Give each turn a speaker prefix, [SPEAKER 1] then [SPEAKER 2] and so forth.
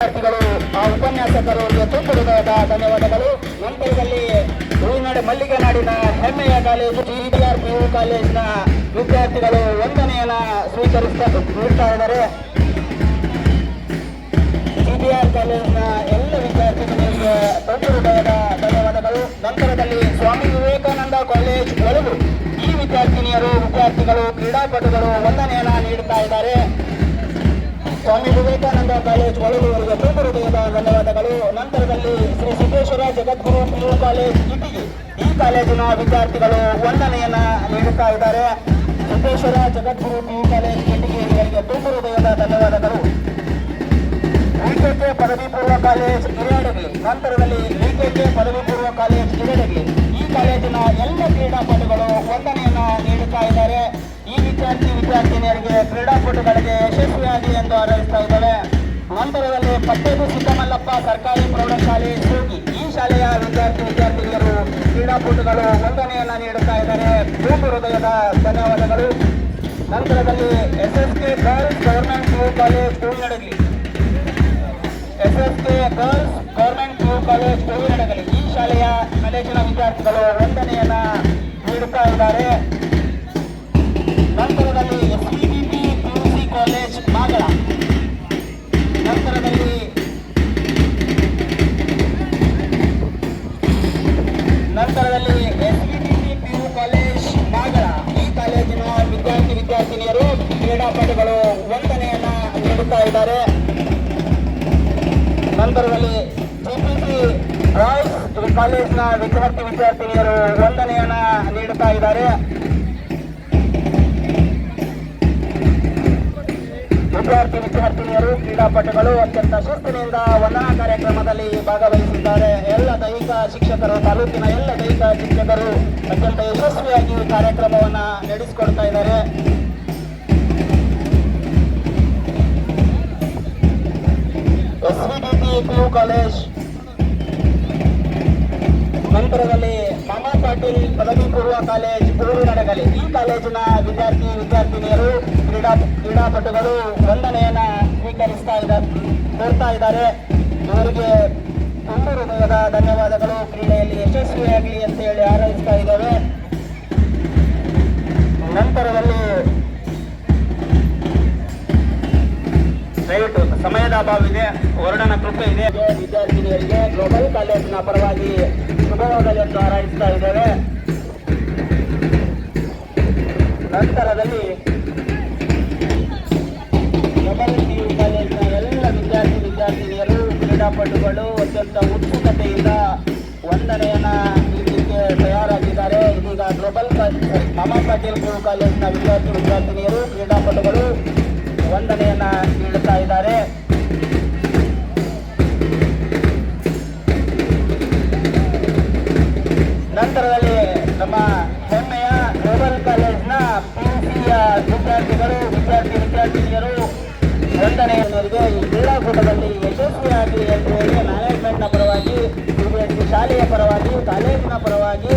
[SPEAKER 1] ವಿದ್ಯಾರ್ಥಿಗಳು ಆ ಉಪನ್ಯಾಸಕರು ತುಂಬ ಧನ್ಯವಾದಗಳು. ನಂತರದಲ್ಲಿ ಉಳಿನಾಡು ಮಲ್ಲಿಗೆ ನಾಡಿನ ಹೆಮ್ಮೆಯ ಕಾಲೇಜು ಜಿಡಿಆರ್ ಪಿ ಯು ಕಾಲೇಜಿನ ವಿದ್ಯಾರ್ಥಿಗಳು ವಂದನೆಯನ್ನ ಸ್ವೀಕರಿಸ್ತಾ ಇದ್ದಾರೆ. ಜಿಡಿಆರ್ ಕಾಲೇಜಿನ ಎಲ್ಲ ವಿದ್ಯಾರ್ಥಿಗಳಿಗೆ ಹೃದಯದ ಧನ್ಯವಾದಗಳು. ನಂತರದಲ್ಲಿ ಸ್ವಾಮಿ ವಿವೇಕಾನಂದ ಕಾಲೇಜ್ ಒಳಗು ಈ ವಿದ್ಯಾರ್ಥಿನಿಯರು, ವಿದ್ಯಾರ್ಥಿಗಳು, ಕ್ರೀಡಾಪಟುಗಳು ವಂದನೆಯನ್ನ ನೀಡುತ್ತಾ ಇದ್ದಾರೆ. ಸ್ವಾಮಿ ವಿವೇಕಾನಂದ ಕಾಲೇಜ್ ಒಳಗುವವರಿಗೆ ಹೃದಯದ ಧನ್ಯವಾದಗಳು. ನಂತರದಲ್ಲಿ ಶ್ರೀ ಸಿದ್ದೇಶ್ವರ ಜಗದ್ಗುರು ಪಿಯು ಕಾಲೇಜ್ ಇಟಿಗಿ ಈ ಕಾಲೇಜಿನ ವಿದ್ಯಾರ್ಥಿಗಳು ವಂದನೆಯನ್ನ ನೀಡುತ್ತಾ ಇದ್ದಾರೆ. ಸಿದ್ದೇಶ್ವರ ಜಗದ್ಗುರು ಪಿಯು ಕಾಲೇಜ್ ಇಟಿಗಿ ಇವರಿಗೆ ಹೃದಯದ ಧನ್ಯವಾದಗಳು. ವಿಕೆಕೆ ಪದವಿ ಪೂರ್ವ ಕಾಲೇಜ್ ಕಿರಡಗಿ. ನಂತರದಲ್ಲಿ ವಿಕೆಕೆ ಪದವಿ ಪೂರ್ವ ಕಾಲೇಜ್ ಕಿರಡಗಿ. ಈ ಕಾಲೇಜಿನ ಎಲ್ಲ ಕ್ರೀಡಾಪಟುಗಳು ವಂದನೆಯನ್ನ ನೀಡುತ್ತಾ ಇದ್ದಾರೆ. ವಿದ್ಯಾರ್ಥಿ ವಿದ್ಯಾರ್ಥಿನಿಯರಿಗೆ ಕ್ರೀಡಾಪಟುಗಳಿಗೆ ಯಶಸ್ವಿಯಾಗಿ ಎಂದು ಆರೋಪಿಸ್ತಾ ಇದ್ದಾರೆ ನಂತರದಲ್ಲಿ ಪಟ್ಟೇದು ಸಿದ್ದಮಲ್ಲಪ್ಪ ಸರ್ಕಾರಿ ಪ್ರೌಢಶಾಲೆ ಹೋಗಿ ಈ ಶಾಲೆಯ ವಿದ್ಯಾರ್ಥಿ ವಿದ್ಯಾರ್ಥಿನಿಯರು ಕ್ರೀಡಾಪಟುಗಳು ವಂದನೆಯನ್ನ ನೀಡುತ್ತಾ ಇದ್ದಾರೆ. ಭೂಮಿ ಹೃದಯದ ಧನ್ಯವಾದಗಳು. ನಂತರದಲ್ಲಿ S S K girls government P U college S K girls government U college Huvinahadagali. ಈ ಶಾಲೆಯ ಕಾಲೇಜಿನ ವಿದ್ಯಾರ್ಥಿಗಳು ವಂದನೆಯನ್ನ ನೀಡುತ್ತಾ ಇದ್ದಾರೆ. ಕ್ರೀಡಾಪಟುಗಳು ವಂದನೆಯನ್ನ ನೀಡುತ್ತಾ ಇದ್ದಾರೆ. ನಂತರದಲ್ಲಿ ಜಿಪಿಸಿ ರಾಯ್ಸ್ ಕಾಲೇಜಿನ ವಿದ್ಯಾರ್ಥಿ ವಿದ್ಯಾರ್ಥಿನಿಯರು ವಂದನೆಯನ್ನ ನೀಡುತ್ತಾ ಇದ್ದಾರೆ. ವಿದ್ಯಾರ್ಥಿ ವಿದ್ಯಾರ್ಥಿನಿಯರು, ಕ್ರೀಡಾಪಟುಗಳು ಅತ್ಯಂತ ಶಿಸ್ತಿನಿಂದ ವಂದನಾ ಕಾರ್ಯಕ್ರಮದಲ್ಲಿ ಭಾಗವಹಿಸಿದ್ದಾರೆ ಎಲ್ಲ ದೈಹಿಕ ಶಿಕ್ಷಕರು, ತಾಲೂಕಿನ ಎಲ್ಲ ದೈಹಿಕ ಶಿಕ್ಷಕರು ಅತ್ಯಂತ ಯಶಸ್ವಿಯಾಗಿ ಕಾರ್ಯಕ್ರಮವನ್ನ ನಡೆಸಿಕೊಡ್ತಾ ಇದ್ದಾರೆ. SVDT P U college. ನಂತರದಲ್ಲಿ ಮಾಮಾ ಪಾಟೀಲ್ ಪದವಿ ಪೂರ್ವ ಕಾಲೇಜ್ ನಡಗಲಿ. ಈ ಕಾಲೇಜಿನ ವಿದ್ಯಾರ್ಥಿ, ವಿದ್ಯಾರ್ಥಿನಿಯರು, ಕ್ರೀಡಾ, ಕ್ರೀಡಾಪಟುಗಳು ವಂದನೆಯನ್ನ ಸ್ವೀಕರಿಸ್ತಾ ಇದ್ದಾರೆ ಕೋರ್ತಾ ಇದ್ದಾರೆ. ಇವರಿಗೆ ಹೃದಯದ ಧನ್ಯವಾದಗಳು. ಕ್ರೀಡೆಯಲ್ಲಿ ಯಶಸ್ವಿಯಾಗಲಿ ಅಂತ ಹೇಳಿ ಹಾರೈಸ್ತಾ ಇದ್ದೇವೆ. ಅಭಾವ ಇದೆ ವರ್ಣನ ಕೃಪೆ ಇದೆ. ವಿದ್ಯಾರ್ಥಿನಿಯರಿಗೆ ಗ್ಲೋಬಲ್ ಕಾಲೇಜಿನ ಪರವಾಗಿ ಶುಭವಾಗಲಿ ಎಂದು ಹಾರೈಸ್ತಾ ಇದ್ದೇವೆ. ನಂತರದಲ್ಲಿ ಕ್ರೀಡಾಪಟುಗಳು ಅತ್ಯಂತ ಉತ್ಸುಕತೆಯಿಂದ ವಂದನೆಯನ್ನ ನೀಡಲಿಕ್ಕೆ ತಯಾರಾಗಿದ್ದಾರೆ. ಇದೀಗ ಗ್ಲೋಬಲ್ ಮಾಮಾ ಪಾಟೀಲ್ ಪಿಯು ಕಾಲೇಜಿನ ವಿದ್ಯಾರ್ಥಿ ವಿದ್ಯಾರ್ಥಿನಿಯರು ಕ್ರೀಡಾಪಟುಗಳು ವಂದನೆಯನ್ನ ನೀಡುತ್ತಾ ಇದ್ದಾರೆ. ಕ್ಷೇತ್ರದಲ್ಲಿ ನಮ್ಮ ಹೆಮ್ಮೆಯ ರೇಬಲ್ ಕಾಲೇಜ್ನ ಪಿಯುಸಿಯ ವಿದ್ಯಾರ್ಥಿಗಳು, ವಿದ್ಯಾರ್ಥಿ ವಿದ್ಯಾರ್ಥಿನಿಯರು ಒಂದನೆಯವರಿಗೆ ಈ ಕ್ರೀಡಾಕೂಟದಲ್ಲಿ ಯಶಸ್ವಿಯಾಗಿ ಎಂದು ಹೇಳಿ ಮ್ಯಾನೇಜ್ಮೆಂಟ್ನ ಪರವಾಗಿ ಶಾಲೆಯ ಪರವಾಗಿ ಕಾಲೇಜಿನ ಪರವಾಗಿ